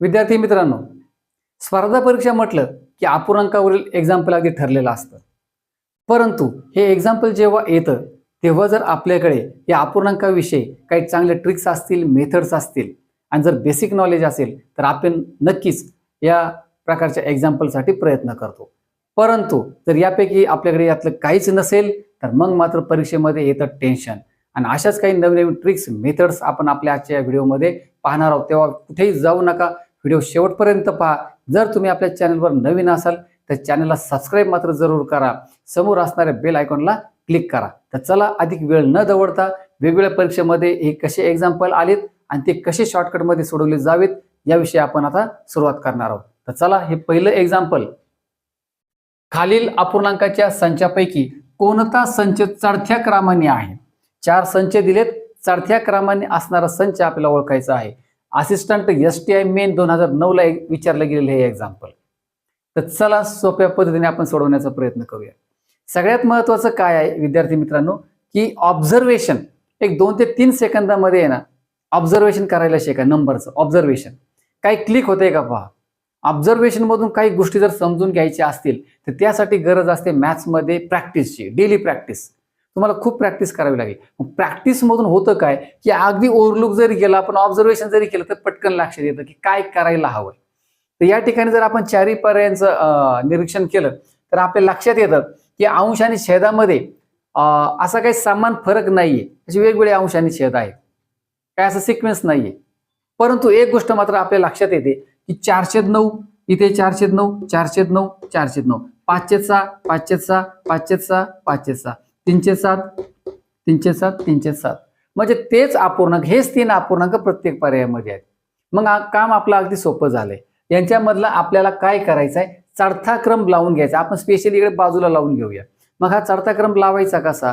विद्यार्थी मित्रांनो स्पर्धा परीक्षा म्हटलं की अपूर्णांकावरील एक्झाम्पल अगदी ठरलेलं असतं. परंतु हे एक्झाम्पल जेव्हा येतं तेव्हा जर आपल्याकडे या अपूर्णांकाविषयी काही चांगले ट्रिक्स असतील मेथड्स असतील आणि जर बेसिक नॉलेज असेल तर आपण नक्कीच या प्रकारच्या एक्झाम्पलसाठी प्रयत्न करतो. परंतु जर यापैकी आपल्याकडे यातलं काहीच नसेल तर मग मात्र परीक्षेमध्ये येतं टेन्शन आणि अशाच काही नवीन नवीन ट्रिक्स मेथड्स आपण आपल्या आजच्या या व्हिडिओमध्ये पाहणार आहोत. तेव्हा कुठेही जाऊ नका. व्हिडिओ शेवटपर्यंत पहा. जर तुम्ही आपल्या चॅनलवर नवीन असाल तर चॅनलला सबस्क्राईब मात्र जरूर करा. समोर असणाऱ्या बेल आयकॉनला क्लिक करा. तर चला अधिक वेळ न दवडता वेगवेगळ्या परीक्षेमध्ये हे कसे एक्झाम्पल आलेत आणि ते कसे शॉर्टकटमध्ये सोडवले जावेत याविषयी आपण आता सुरुवात करणार आहोत. तर चला हे पहिलं एक्झाम्पल खालील अपूर्णांकाच्या संचापैकी कोणता संच चढत्या क्रमाने आहे? चार संच दिलेत. चढत्या क्रमाने असणारा संच आपल्याला ओळखायचा आहे. Assistant S T I main दोन हजार नऊ ला एक विचारलं गेलेलं हे एक्झाम्पल तर चला सोप्या पद्धतीने आपण सोडवण्याचा प्रयत्न करूया. सगळ्यात महत्वाचं काय आहे विद्यार्थी मित्रांनो की ऑब्झर्वेशन एक दोन ते तीन सेकंदामध्ये आहे ना ऑब्झर्वेशन करायला शिका नंबरचं ऑब्झर्वेशन काही क्लिक होते का पहा? ऑब्झर्वेशन मधून काही गोष्टी जर समजून घ्यायच्या असतील तर त्यासाठी गरज असते मॅथ्समध्ये प्रॅक्टिसची डेली प्रॅक्टिस तुम्हाला खूप प्रॅक्टिस करावी लागेल. प्रॅक्टिस मधून होतं काय? की अगदी ओव्हरलुक जरी केला आपण ऑब्झर्वेशन जरी केलं तर पटकन लक्षात येतं की काय करायला हवं तर या ठिकाणी जर आपण चारी पर्यायांचं निरीक्षण केलं तर आपल्या लक्षात येतं की अंश आणि छेदामध्ये असा काही समान फरक नाहीये. असे वेगवेगळे अंश आणि छेद आहेत. काय असं सिक्वेन्स नाहीये. परंतु एक गोष्ट मात्र आपल्या लक्षात येते की चारशे नऊ इथे चारशे नऊ चारशे नऊ चारशे नऊ. पाचशे सहा पाचशे सहा पाचशे सहा पाचशे सहा. तीनशे सात तीनशे सात तीनशे सात. म्हणजे तेच अपूर्णांक हेच तीन अपूर्णांक प्रत्येक पर्यायामध्ये आहेत. मग काम आपलं अगदी सोपं झालंय. यांच्यामधलं आपल्याला काय करायचं आहे चढता क्रम लावून घ्यायचा. आपण स्पेशली इकडे बाजूला लावून घेऊया. मग हा चढता क्रम लावायचा कसा?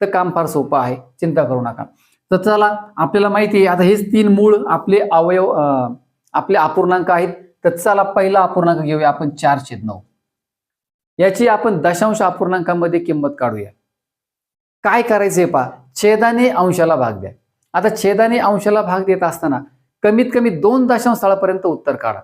तर काम फार सोपं आहे. चिंता करू नका. तर चला आपल्याला माहिती आहे आता हेच तीन मूळ आपले अवयव अं, आपले अपूर्णांक आहेत. तर चला पहिला अपूर्णांक घेऊया आपण चारशे नऊ. याची आपण दशांश अपूर्णांकामध्ये किंमत काढूया. काय करायचंय पा छेदाने अंशाला भाग द्या. आता छेदाने अंशाला भाग देत असताना कमीत कमी दोन दशांश स्थळापर्यंत उत्तर काढा.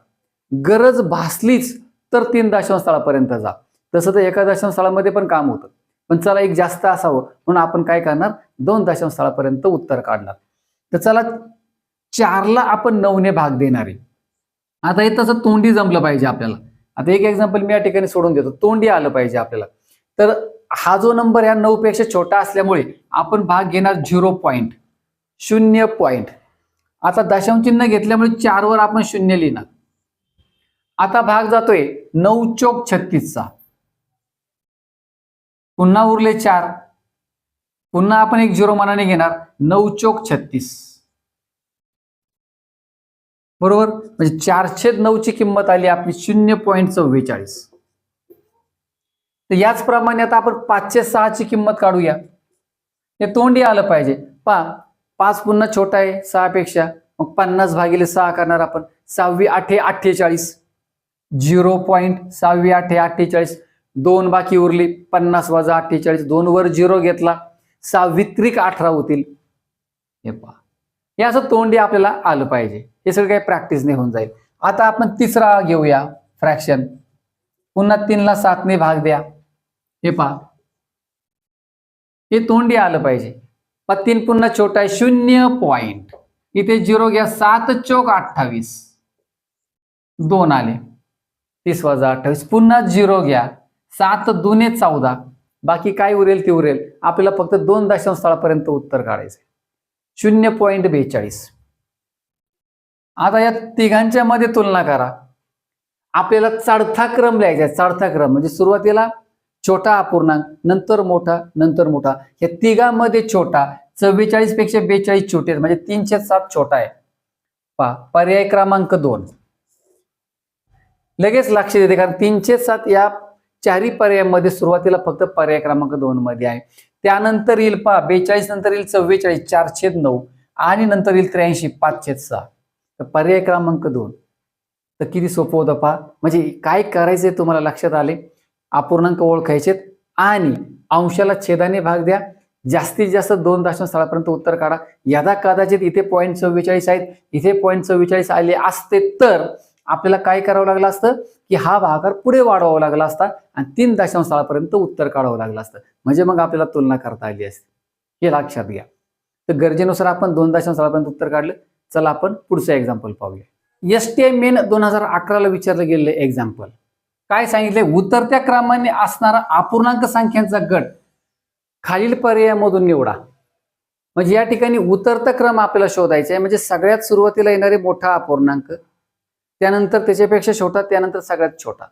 गरज भासलीच तर तीन दशांश स्थळापर्यंत जा. तसं तर एका दशांश स्थळामध्ये पण काम होतं. पण चला एक जास्त असावं म्हणून आपण काय करणार? दोन दशांश स्थळापर्यंत उत्तर काढणार. तर चला चारला आपण नऊने भाग देणार. आहे आता हे तसं तोंडी जमलं पाहिजे आपल्याला. आता एक एक्झाम्पल मी या ठिकाणी सोडून देतो. तोंडी आलं पाहिजे आपल्याला. तर हा जो नंबर या नऊ पेक्षा छोटा असल्यामुळे आपण भाग घेणार झिरो पॉईंट शून्य पॉईंट आता दशांश चिन्ह घेतल्यामुळे चारवर आपण शून्य लिहिणार. आता भाग जातोय नऊ चोक छत्तीसचा. पुन्हा उरले चार. पुन्हा आपण एक झिरो मनाने घेणार नऊ चोक छत्तीस. बरोबर? म्हणजे चारशे नऊची किंमत आली आपली शून्य पॉईंट चव्वेचाळीस. तर याचप्रमाणे आता आपण पाचशे सहाची किंमत काढूया. हे तोंडी आलं पाहिजे. पा पाच पुन्हा छोटा आहे सहापेक्षा मग पन्नास भागिले सहा करणार आपण. सहावी आठे अठ्ठेचाळीस. झिरो पॉईंट सहावी आठे अठ्ठेचाळीस. दोन बाकी उरली पन्नास वजा अठ्ठेचाळीस. दोन वर झिरो घेतला सहावित्रिक अठरा होतील. हे पहा. हे असं तोंडी आपल्याला आलं पाहिजे. हे सगळं काही प्रॅक्टिसने होऊन जाईल. आता आपण तिसरा घेऊया फ्रॅक्शन पुन्हा तीनला सातने भाग द्या. हे पहा. हे तोंडी आलं पाहिजे. पण तीन पुन्हा छोटा आहे शून्य पॉइंट इथे झिरो घ्या सात चौक अठ्ठावीस. दोन आले. तीस वजा अठ्ठावीस. पुन्हा झिरो घ्या. सात दुने चौदा. बाकी काय उरेल ते उरेल. आपल्याला फक्त दोन दशांश स्थळापर्यंत उत्तर काढायचं शून्य पॉईंट बेचाळीस. आता या तिघांच्या मध्ये तुलना करा. आपल्याला चढता क्रम लिहायचा आहे चढता क्रम. म्हणजे सुरुवातीला छोटा अपूर्णांक नंतर मोठा नंतर मोठा. या तिघांमध्ये छोटा चव्वेचाळीसपेक्षा बेचाळीस छोटे आहेत. म्हणजे तीनशे सात छोटा आहे. पहा पर्याय क्रमांक दोन. लगेच लक्ष देते कारण तीनशे सात या चारही पर्यायामध्ये सुरुवातीला फक्त पर्याय क्रमांक दोन मध्ये आहे. त्यानंतर येईल पहा बेचाळीस नंतर येईल चव्वेचाळीस चारशे नऊ आणि नंतर येईल त्र्याऐंशी पाचशे सहा. तर पर्याय क्रमांक दोन. तर किती सोपं होतं पहा. म्हणजे काय करायचंय तुम्हाला लक्षात आले. अपूर्णांक ओळखायचेत. आणि अंशाला छेदाने भाग द्या. जास्तीत जास्त दोन दशांश स्थळापर्यंत उत्तर काढा. यदा कदाचित इथे पॉईंट चव्वेचाळीस आहेत इथे पॉईंट चव्वेचाळीस आले असते तर आपल्याला काय करावं लागलं असतं? की हा भागाकार पुढे वाढवावा लागला असता आणि तीन दशांश स्थळापर्यंत उत्तर काढावं लागलं असतं. म्हणजे मग आपल्याला तुलना करता आली असते. हे लक्षात घ्या. तर गरजेनुसार आपण दोन दशांश स्थळापर्यंत उत्तर काढलं. चला आपण पुढचं एक्झाम्पल पाहूया. एस टी आय मेन दोन हजार अकराला विचारलं गेलेलं एक्झाम्पल काय सांगितले उतरत्या क्रमाने असणारा अपूर्णांक संख्यांचा गट खालील पर्यायामधून निवडा. म्हणजे या ठिकाणी उतरता क्रम आपल्याला शोधायचा आहे. म्हणजे सगळ्यात सुरुवातीला येणारे मोठा अपूर्णांक त्यानंतर त्याच्यापेक्षा छोटा त्यानंतर सगळ्यात छोटा.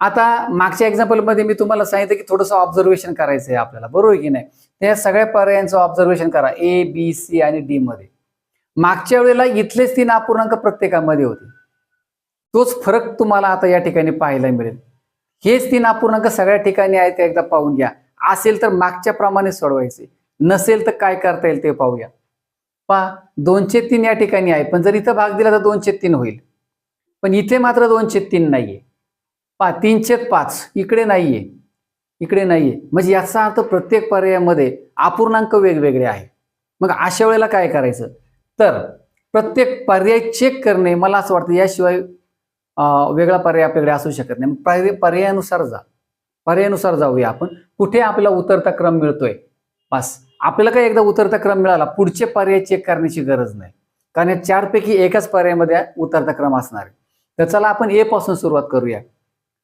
आता मागच्या एक्झाम्पलमध्ये मी तुम्हाला सांगितलं की थोडंसं ऑब्झर्वेशन करायचं आहे आपल्याला. बरोबर आहे की नाही? त्या सगळ्या पर्यायांचं ऑब्झर्वेशन करा. ए बी सी आणि डी मध्ये. मागच्या वेळेला इथलेच तीन अपूर्णांक प्रत्येकामध्ये होते. तोच फरक तुम्हाला आता या ठिकाणी पाहायला मिळेल. हेच तीन अपूर्णांक सगळ्या ठिकाणी आहेत ते एकदा पाहून घ्या. असेल तर मागच्या प्रमाणे सोडवायचे. नसेल तर काय करता येईल ते पाहूया. पहा दोनशे तीन या ठिकाणी आहे. पण जर इथं भाग दिला तर दोनशे तीन होईल. पण इथे मात्र दोनशे तीन नाहीये. पहा तीनशे पाच. इकडे नाहीये. इकडे नाहीये. म्हणजे याचा अर्थ प्रत्येक पर्यायामध्ये अपूर्णांक वेगवेगळे आहे मग अशा वेळेला काय करायचं? तर प्रत्येक पर्याय चेक करणे मला असं वाटतं याशिवाय वेगळा पर्याय आपल्याकडे असू शकत नाही. पर्याय पर्यायानुसार जा. पर्यायानुसार जाऊया आपण. कुठे आपल्याला उतरता क्रम मिळतोय? बस. आपल्याला काय एकदा उतरता क्रम मिळाला पुढचे पर्याय चेक करण्याची गरज नाही. कारण या चारपैकी एकाच पर्यायामध्ये उतरता क्रम असणार आहे. तर चला आपण ए पासून सुरुवात करूया.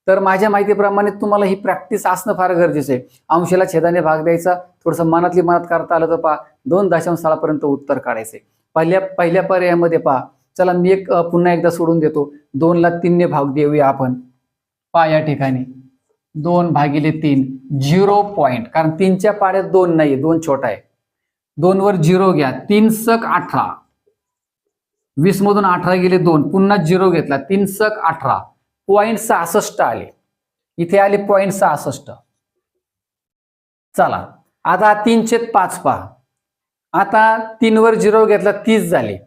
तर माझ्या माहितीप्रमाणे तुम्हाला ही प्रॅक्टिस असणं फार गरजेचं आहे. अंशाला छेदाने भाग द्यायचा. थोडंसं मनातली मनात करता आलं तर पहा. दोन दशांश स्थळापर्यंत उत्तर आहे पहिल्या पहिल्या पर्यायामध्ये पहा. चला मी एक पुन्हा एकदा सोडून देतो. दोनला तीनने भाग देऊया आपण. पहा या ठिकाणी. दोन भागिले तीन झिरो पॉईंट कारण तीनच्या पाड्यात दोन नाही दोन छोटा आहे. दोनवर झिरो घ्या. तीन सक अठरा. वीस मधून अठरा गेले दोन. पुन्हा झिरो घेतला. तीन सक अठरा. पॉईंट सहासष्ट आले. इथे आले पॉईंट सहासष्ट. चला. आता तीनशे पाच पहा. आता तीनवर झिरो घेतला तीस झाले.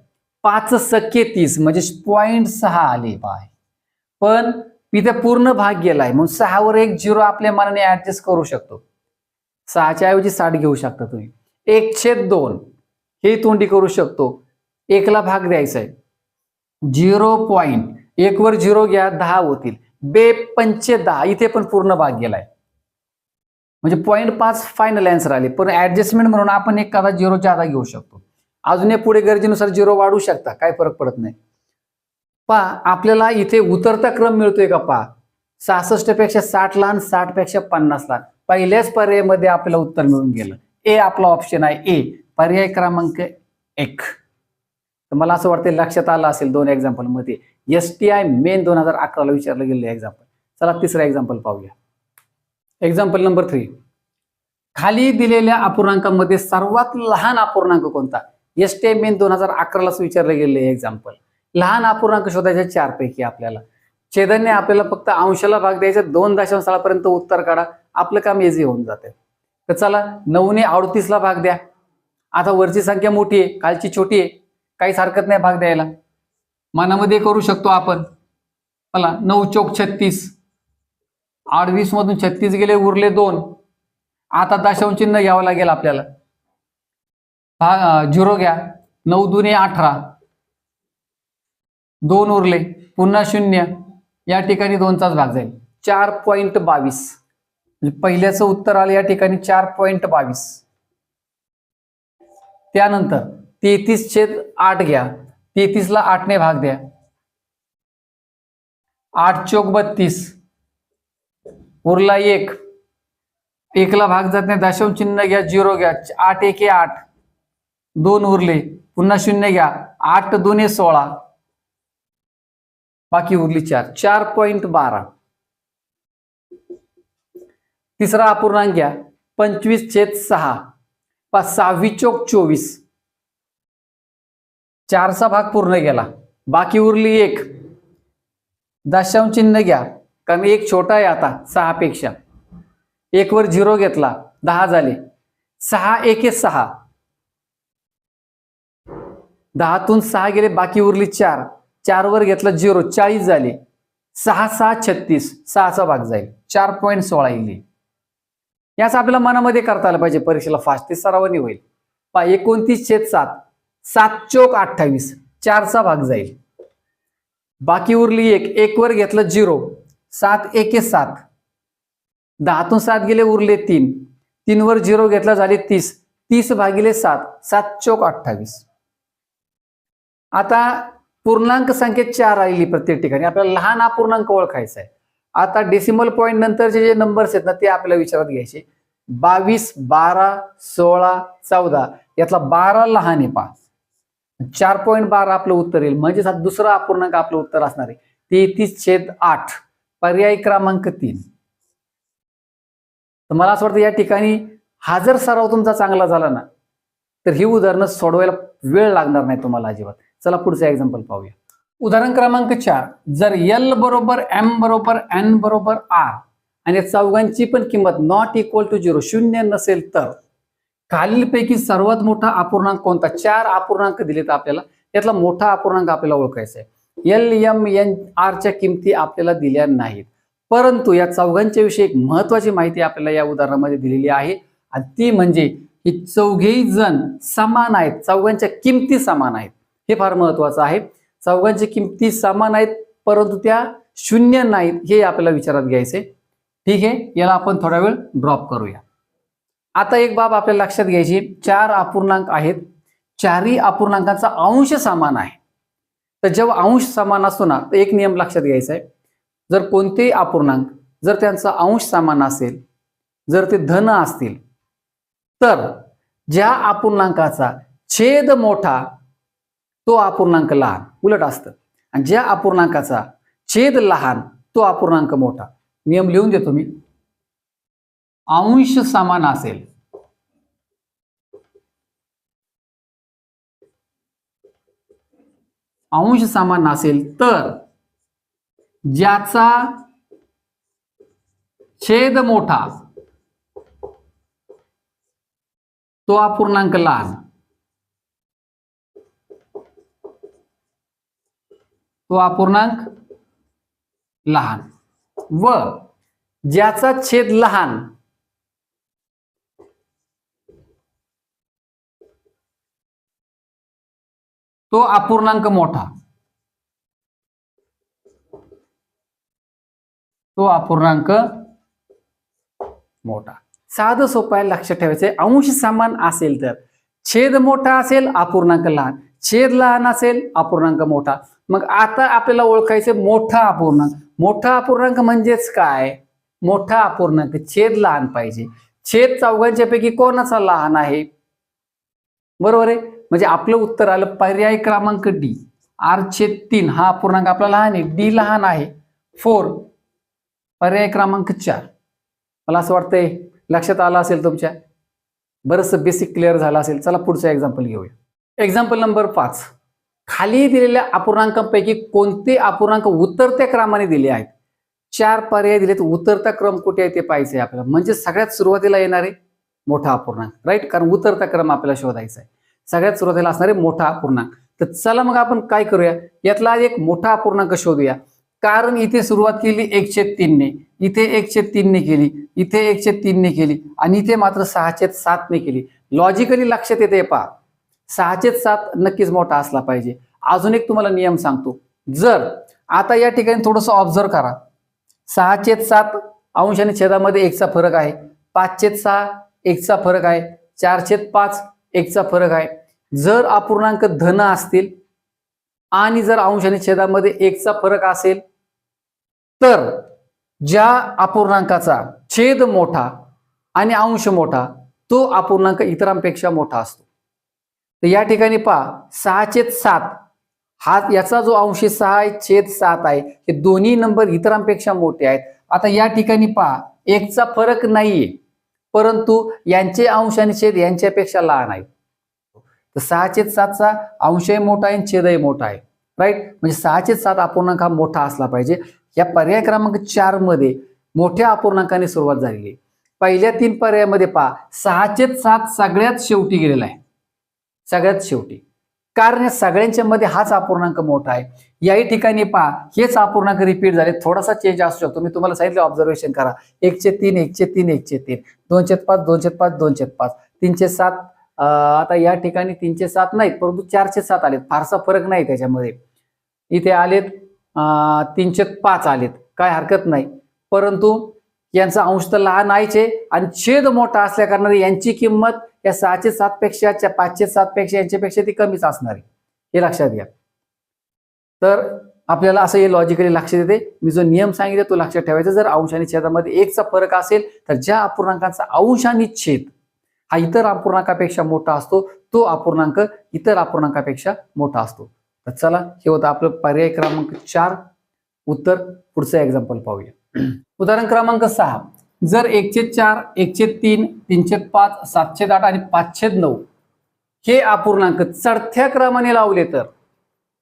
पाच सख्खे तीस म्हणजे पॉईंट सहा आले बाय. पण इथे पूर्ण भाग गेलाय म्हणून सहावर एक झिरो आपल्या मनाने ऍडजस्ट करू शकतो. सहाच्या ऐवजी साठ घेऊ शकता तुम्ही. एक छेद दोन हे तोंडी करू शकतो. एकला भाग द्यायचा आहे. झिरो पॉईंट एकवर झिरो घ्या दहा होतील. बे पंचे दहा इथे पण पूर्ण भाग गेलाय. म्हणजे पॉईंट पाच फायनल अँसर आले. पण ऍडजस्टमेंट म्हणून आपण एक कदा झिरो जादा घेऊ शकतो. अजून पुढे गरजेनुसार झिरो वाढू शकता. काय फरक पडत नाही. पहा आपल्याला इथे उतरता क्रम मिळतोय का पहा? सहासष्टपेक्षा साठ लहान साठपेक्षा पन्नास लहान पहिल्याच पर्यायामध्ये आपल्याला उत्तर मिळून गेलं. ए आपला ऑप्शन आहे. ए पर्याय क्रमांक एक. तर मला असं वाटतं लक्षात आलं असेल दोन एक्झाम्पलमध्ये. एस टी आय मेन दोन हजार अकराला विचारलं गेलं एक्झाम्पल चला तिसरा एक्झाम्पल पाहूया. एक्झाम्पल नंबर थ्री खाली दिलेल्या अपूर्णांकामध्ये सर्वात लहान अपूर्णांक कोणता? एस टी आय मेन दोन हजार अकरालाच विचारलं गेले एक्झाम्पल लहान अपूर्णांक शोधायचे चार पैकी आपल्याला. छेदनने आपल्याला फक्त अंशाला भाग द्यायचा दोन दशांशापर्यंत उत्तर काढा. आपलं काम इझी होऊन जाते. तर चला नऊने अडतीसला भाग द्या. आता वरची संख्या मोठी आहे कालची छोटी आहे. काहीच हरकत नाही भाग द्यायला. मनामध्ये करू शकतो आपण. मला नऊ चौक छत्तीस. अडवीस मधून छत्तीस गेले उरले दोन. आता दशांश चिन्ह घ्यावं लागेल आपल्याला. झिरो घ्या. नऊ दुने अठरा. दोन उरले. पुन्हा शून्य. या ठिकाणी दोनचाच भाग जाईल चार पॉइंट बावीस. म्हणजे पहिल्याचं उत्तर आलं या ठिकाणी चार पॉइंट बावीस. त्यानंतर तेहतीस छेद आठ घ्या. तेहतीसला आठने भाग द्या. आठ चौक बत्तीस. उरला एक. एकला भाग जात नाही. दशम चिन्ह घ्या झिरो घ्या. आठ एक आठ. दोन उरले. पुन्हा शून्य घ्या. आठ दोन सोळा. बाकी उरली चार. चार पॉइंट बारा. तिसरा अपूर्णांक घ्या. पंचवीस छेद सहा. पाच सहावी चौक चोवीस. चारचा भाग पूर्ण गेला बाकी उरली एक. दशांश चिन्ह घ्या. कारण एक छोटा आहे आता सहा पेक्षा. झिरो घेतला दहा झाले. सहा एके सहा. दहातून सहा गेले बाकी उरली चार. चारवर घेतला झिरो चाळीस झाले. सहा सहा छत्तीस. सहाचा भाग जाईल. चार पॉईंट सोळा येईल. याच आपल्याला मनामध्ये करता आलं पाहिजे. परीक्षेला फास्ट ते सरावानी होईल. पा एकोणतीस छेद सात. सात चोक अठ्ठावीस. चारचा भाग जाईल. बाकी उरली एक. एकवर घेतलं झिरो. सात एके सात. दहातून सात गेले उरले तीन. तीनवर झिरो घेतला झाले तीस. तीस भागिले सात सात चौक अठ्ठावीस. आता पूर्णांक संख्येत चार आलेली प्रत्येक ठिकाणी. आपल्याला लहान अपूर्णांक ओळखायचा आहे. आता डेसिमल पॉईंट नंतरचे जे नंबर्स आहेत ना ते आपल्याला विचारात घ्यायचे. बावीस बारा सोळा चौदा. यातला बारा लहान आहे पाच. चार पॉईंट बारा आपलं उत्तर येईल. म्हणजेच हा दुसरा अपूर्णांक आपलं उत्तर असणार आहे. तेहतीस छेद आठ. पर्याय क्रमांक तीन. तर मला असं वाटतं या ठिकाणी हा जर सराव तुमचा चांगला झाला ना तर ही उदाहरणं सोडवायला वेळ लागणार नाही तुम्हाला अजिबात. चला पुढचं एक्झाम्पल पाहूया. उदाहरण क्रमांक चार. जर एल बरोबर एम बरोबर एन बरोबर आर आणि चौघांची पण किंमत नॉट इक्वल टू झिरो शून्य नसेल तर खालीलपैकी सर्वात मोठा अपूर्णांक कोणता? चार अपूर्णांक दिलेत आपल्याला. यातला मोठा अपूर्णांक आपल्याला ओळखायचा आहे. एल एम एन आरच्या किमती आपल्याला दिल्या नाहीत. परंतु या चौघांच्या विषयी एक महत्वाची माहिती आपल्याला या उदाहरणामध्ये दिलेली आहे. आणि ती म्हणजे ही चौघेही जण समान आहेत. चौघांच्या किमती समान आहेत. हे फार महत्वाचं आहे. चौघांच्या किमती समान आहेत परंतु त्या शून्य नाहीत हे आपल्याला विचारात घ्यायचे ठीक आहे याला आपण थोडा वेळ ड्रॉप करूया. आता एक बाब आपल्याला लक्षात घ्यायची चार अपूर्णांक आहेत. चारही अपूर्णांकाचा अंश समान आहे. तर जेव्हा अंश समान असतो ना तर एक नियम लक्षात घ्यायचा आहे. जर कोणतेही अपूर्णांक जर त्यांचा अंश समान असेल जर ते धन असतील तर ज्या अपूर्णांकाचा छेद मोठा तो अपूर्णांक लहान उलट असतं. आणि ज्या अपूर्णांकाचा छेद लहान तो अपूर्णांक मोठा. नियम लिहून देतो मी. अंश समान असेल अंश समान असेल तर ज्याचा छेद मोठा तो अपूर्णांक लहान. तो अपूर्णांक लहान. व ज्याचा छेद लहान तो अपूर्णांक मोठा. तो अपूर्णांक मोठा. साधं सोपाय लक्षात ठेवायचं अंश समान असेल तर. छेद मोठा असेल अपूर्णांक लहान. छेद लहान असेल अपूर्णांक मोठा. मग आता आपल्याला ओळखायचं मोठा अपूर्णांक. मोठा अपूर्णांक म्हणजेच काय? मोठा अपूर्णांक. छेद लहान पाहिजे. छेद चौघांच्या पैकी कोणाचा लहान आहे? बरोबर आहे? म्हणजे आपलं उत्तर आलं पर्याय क्रमांक डी. आर छेद तीन हा अपूर्णांक आपला लहान आहे. डी लहान आहे. फोर पर्याय क्रमांक चार. मला असं वाटतंय लक्षात आलं असेल तुमच्या? बरंचसं बेसिक क्लिअर झालं असेल. चला पुढचं एक्झाम्पल घेऊया. एक्झाम्पल नंबर पाच. खाली दिलेल्या अपूर्णांकांपैकी कोणते अपूर्णांक उतरत्या क्रमाने दिले आहेत? चार पर्याय दिलेत. उतरता क्रम कुठे आहे ते पाहिजे आपल्याला. म्हणजे सगळ्यात सुरुवातीला येणारे मोठा अपूर्णांक राईट कारण उतरता क्रम आपल्याला शोधायचा आहे सगळ्यात सुरुवातीला असणारे मोठा अपूर्णांक तर चला मग आपण काय करूया? यातला एक मोठा अपूर्णांक शोधूया. कारण इथे सुरुवात केली एकशे तीनने. इथे एकशे तीनने केली. इथे एकशे तीनने केली. आणि इथे मात्र सहाशे सातने केली. लॉजिकली लक्षात येते पहा. सहाशे सात नक्कीच मोठा असला पाहिजे. अजून एक तुम्हाला नियम सांगतो. जर आता या ठिकाणी थोडंसं ऑब्झर्व करा. सहाशे सात अंश आणि छेदामध्ये एकचा फरक आहे. पाचशे सहा एकचा फरक आहे. चारशे पाच एकचा फरक आहे. जर अपूर्णांक धन असतील आणि जर अंश आणि छेदामध्ये एकचा फरक असेल तर ज्या अपूर्णांकाचा छेद मोठा आणि अंश मोठा तो अपूर्णांक इतरांपेक्षा मोठा असतो. तर या ठिकाणी पहा सहाशे सात हा याचा जो अंश सहा आहे छेद सात आहे हे दोन्ही नंबर इतरांपेक्षा मोठे आहेत. आता या ठिकाणी पहा एकचा फरक नाहीये. परंतु यांचे अंश आणि छेद यांच्यापेक्षा लहान आहे तर सहाशे सातचा अंशही मोठा आहे आणि छेदही मोठा आहे. राईट म्हणजे सहाचे सात अपूर्णांक हा मोठा असला पाहिजे. या पर्याय क्रमांक चारमध्ये मोठ्या अपूर्णांकाने सुरुवात झालेली आहे. पहिल्या तीन पर्यायामध्ये पहा. सहाचे सात सगळ्यात शेवटी गेलेला आहे. सगळ्यात शेवटी. कारण या सगळ्यांच्या मध्ये हाच अपूर्णांक मोठा आहे. याही ठिकाणी पहा हेच अपूर्णांक रिपीट झाले. थोडासा चेंज असू शकतो. मी तुम्हाला सांगितलं ऑब्झर्वेशन करा. एकशे तीन एकशे तीन एकशे तीन. दोनशे पाच दोनशे पाच दोनशे पाच. तीनशे सात आता या ठिकाणी तीनशे सात नाहीत परंतु चारशे सात आलेत. फारसा फरक नाही त्याच्यामध्ये. इथे आलेत अं, तीनशे पाच आलेत. काय हरकत नाही. परंतु यांचा अंश तर लहान आहेचे आणि छेद मोठा असल्या कारणाने यांची किंमत या सहाशे सात पेक्षा पाचशे सात पेक्षा यांच्यापेक्षा ती कमीच असणार आहे. हे लक्षात घ्या. तर आपल्याला असं हे लॉजिकली लक्षात येते. मी जो नियम सांगितला तो लक्षात ठेवायचा. जर अंश आणि छेदामध्ये एकचा फरक असेल तर ज्या अपूर्णांकांचा अंश आणि छेद हा इतर अपूर्णांकापेक्षा मोठा असतो तो अपूर्णांक इतर अपूर्णांकापेक्षा मोठा असतो. तर चला हे होतं आपलं पर्याय क्रमांक चार. उत्तर पुढचं एक्झाम्पल पाहूया. उदाहरण क्रमांक सहा. जर एकशे चार एकशे तीन तीनशे पाच सातशे आठ आणि पाचशे नऊ हे अपूर्णांक चढत्या क्रमाने लावले तर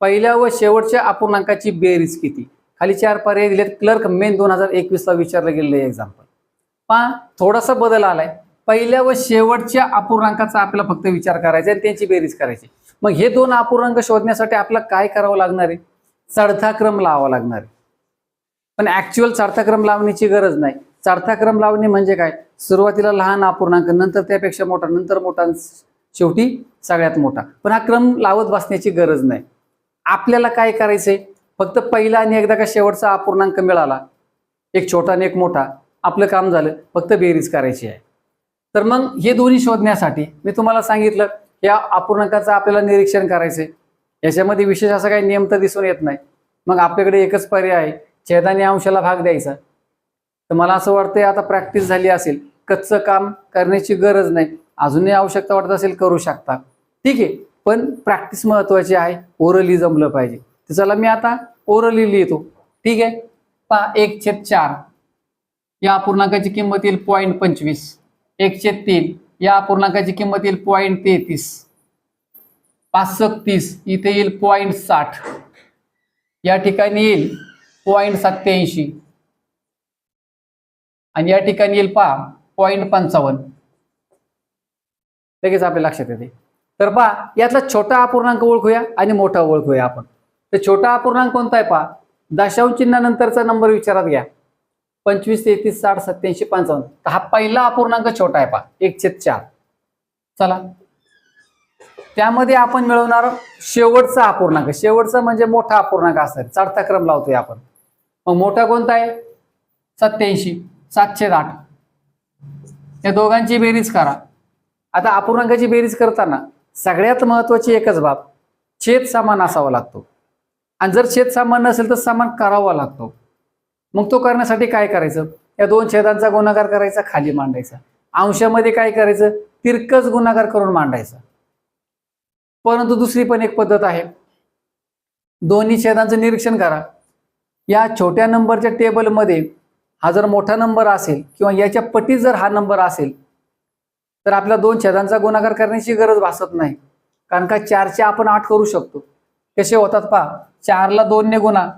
पहिल्या व शेवटच्या अपूर्णांकाची बेरीज किती? खाली चार पर्याय दिलेत. क्लर्क मेन दोन हजार एकवीसला विचारलं गेलेलं एक्झाम्पल पहा थोडासा बदल आलाय. पहिल्या व शेवटच्या अपूर्णांकाचा आपल्याला फक्त विचार करायचा आणि त्यांची बेरीज करायची मग हे दोन अपूर्णांक शोधण्यासाठी आपल्याला काय करावं लागणार आहे? चढता क्रम लावावा लागणार आहे. पण ऍक्च्युअल चढता क्रम लावण्याची गरज नाही. चढता क्रम लावणे म्हणजे काय? सुरुवातीला लहान अपूर्णांक नंतर त्यापेक्षा मोठा नंतर मोठा शेवटी सगळ्यात मोठा. पण हा क्रम लावत बसण्याची गरज नाही. आपल्याला काय करायचंय? फक्त पहिला आणि एकदा का शेवटचा अपूर्णांक मिळाला एक छोटा आणि एक मोठा आपलं काम झालं फक्त बेरीज करायची आहे. तर मग हे दोन्ही शोधण्यासाठी मी तुम्हाला सांगितलं या अपूर्णांकाचं आपल्याला निरीक्षण करायचंय. याच्यामध्ये विशेष असा काही नियम तर दिसून येत नाही. मग आपल्याकडे एकच पर्याय आहे छेदाने अंशाला भाग द्यायचा. तर मला असं वाटतंय आता प्रॅक्टिस झाली असेल कच्चं काम करण्याची गरज नाही अजूनही आवश्यकता वाटत असेल करू शकता. ठीक आहे पण प्रॅक्टिस महत्वाची आहे ओरली जमलं पाहिजे. तर चला मी आता ओरली लिहितो. ठीक आहे पा एक छेद चार. या अपूर्णांकाची किंमत येईल पॉईंट पंचवीस. एकशे तीन. या अपूर्णांकाची किंमत येईल पॉईंट तेहतीस. पाच तीस इथे येईल पॉईंट साठ. या ठिकाणी येईल पॉईंट सत्याऐंशी आणि या ठिकाणी येईल पहा पॉईंट पंचावन्न. लगेच आपल्या लक्षात येते. तर पहा यातला छोटा अपूर्णांक ओळखूया आणि मोठा ओळखूया आपण. तर छोटा अपूर्णांक कोणता आहे पहा? दशांश चिन्हानंतरचा नंबर विचारात घ्या. पंचवीस तेहतीस साठ सत्याऐंशी पंचावन्न. तर हा पहिला अपूर्णांक छोटा आहे पहा एक छेद चार. चला. त्यामध्ये आपण मिळवणार शेवटचा अपूर्णांक. शेवटचा म्हणजे मोठा अपूर्णांक असणार चढता क्रम लावतोय आपण. मग मोठा कोणता आहे? सत्याऐंशी सातशे आठ. या दोघांची बेरीज करा. आता अपूर्णांकाची बेरीज करताना सगळ्यात महत्वाची एकच बाब छेद सामान असावा लागतो. आणि जर छेद सामान नसेल तर समान करावा लागतो. मग तो करण्यासाठी काय करायचं? या दोन छेदांचा गुणाकार करायचा खाली मांडायचा. अंशामध्ये काय करायचं? तिरकस गुणाकार करून मांडायचा. परंतु दुसरी पण एक पद्धत आहे. दोन्ही छेदांचं निरीक्षण करा. या छोट्या नंबरच्या टेबलमध्ये हा जर मोठा नंबर असेल किंवा याच्या पटीत जर हा नंबर असेल तर आपल्या दोन छेदांचा गुणाकार करण्याची गरज भासत नाही. कारण का चारचे आपण आठ करू शकतो. कसे होतात पहा चारला दोनने गुणा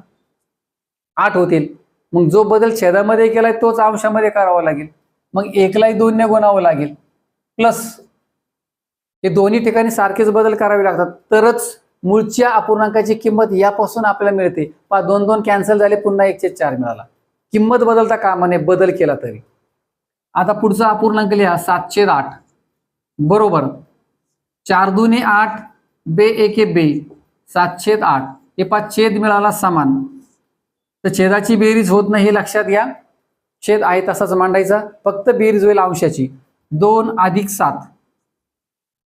आठ होतील. मग जो बदल छेदामध्ये केलाय तोच अंशामध्ये करावा लागेल. मग एकलाही दोनने गुणावं लागेल. प्लस हे दोन्ही ठिकाणी सारखेच बदल करावे लागतात. तरच मूळच्या अपूर्णांकाची किंमत यापासून आपल्याला मिळते. पहा दोन दोन कॅन्सल झाले पुन्हा एकशे चार मिळाला. किंमत बदलता कामाने बदल केला तरी. आता पुढचा अपूर्णांक लिहा सातशे आठ. बरोबर. चार दुने आठ बे एके बे सातशे आठ. हे पाच छेद मिळाला समान. तर छेदाची बेरीज होत नाही हे लक्षात घ्या. छेद आहे तसाच मांडायचा फक्त बेरीज होईल अंशाची. दोन अधिक सात.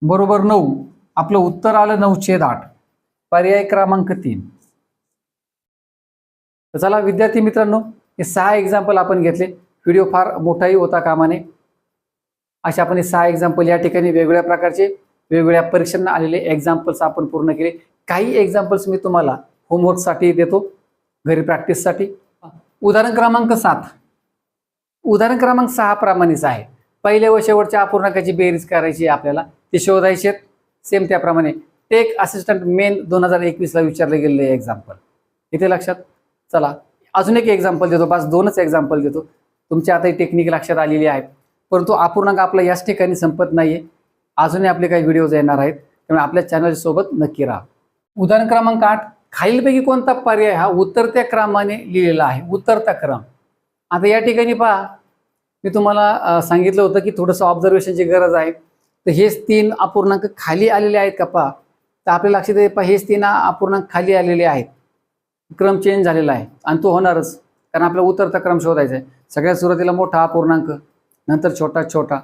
बरोबर नऊ. आपलं उत्तर आलं नऊ छेद आठ. पर्याय क्रमांक तीन. चला विद्यार्थी मित्रांनो हे सहा एक्झाम्पल आपण घेतले. व्हिडिओ फार मोठाही होता कामाने. अशा आपण हे सहा एक्झाम्पल या ठिकाणी वेगवेगळ्या प्रकारचे वेगवेगळ्या परीक्षांना आलेले एक्झाम्पल्स आपण पूर्ण केले. काही एक्झाम्पल्स मी तुम्हाला होमवर्कसाठी देतो घरी प्रॅक्टिससाठी उदाहरण क्रमांक सात. उदाहरण क्रमांक सहा प्रमाणेच आहे. पहिल्या व शेवटच्या अपूर्णांकाची बेरीज करायची आहे आपल्याला. ते शोधायचे सेम त्याप्रमाणे. टेक असिस्टंट मेन दोन हजार एकवीसला विचारले गेलेले एक्झाम्पल इथे लक्षात. चला. अजून एक एक्झाम्पल देतो. बस दोनच एक्झाम्पल देतो. तुमच्या आता ही टेक्निक लक्षात आलेली आहे परंतु अपूर्णांक आपला याच ठिकाणी संपत नाहीये. अजूनही आपले काही व्हिडिओज येणार आहेत. त्यामुळे आपल्या चॅनलसोबत सोबत नक्की राहा. उदाहरण क्रमांक आठ. खालीलपैकी कोणता पर्याय हा उतरत्या क्रमाने लिहिलेला आहे? उतरता क्रम. आता या ठिकाणी पहा. मी तुम्हाला सांगितलं होतं की थोडंसं ऑब्झर्वेशनची गरज आहे. तर हेच तीन अपूर्णांक खाली आलेले आहेत का पहा. तर आपल्या लक्षात येते पहा हेच तीन अपूर्णांक खाली आलेले आहेत. क्रम चेंज झालेला आहे. आणि तो होणारच. कारण आपल्याला उतरता क्रम शोधायचा आहे. सगळ्यात सुरुवातीला मोठा अपूर्णांक नंतर छोटा छोटा.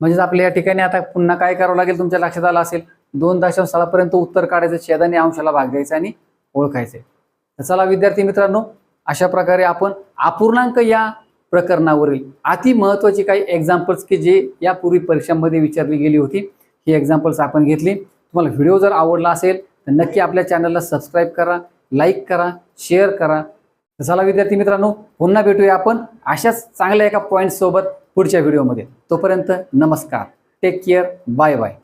म्हणजेच आपल्या या ठिकाणी आता पुन्हा काय करावं लागेल तुमच्या लक्षात आलं असेल? दोन दशांश स्थळापर्यंत उत्तर काढायचं छेदाने अंशाला भाग द्यायचा आणि ओळखायचे तर चला विद्यार्थी मित्रांनो अशा प्रकारे आपण अपूर्णांक या प्रकरणावरील अति महत्त्वाची काही एक्झाम्पल्स की जे यापूर्वी परीक्षांमध्ये विचारली गेली होती ही एक्झाम्पल्स आपण घेतली. तुम्हाला व्हिडिओ जर आवडला असेल तर नक्की आपल्या चॅनलला सबस्क्राईब करा. लाईक करा शेअर करा. झाला विद्यार्थी मित्रांनो पुन्हा भेटूया आपण अशाच चांगल्या एका पॉईंटसोबत पुढच्या व्हिडिओमध्ये तोपर्यंत नमस्कार. Take care bye bye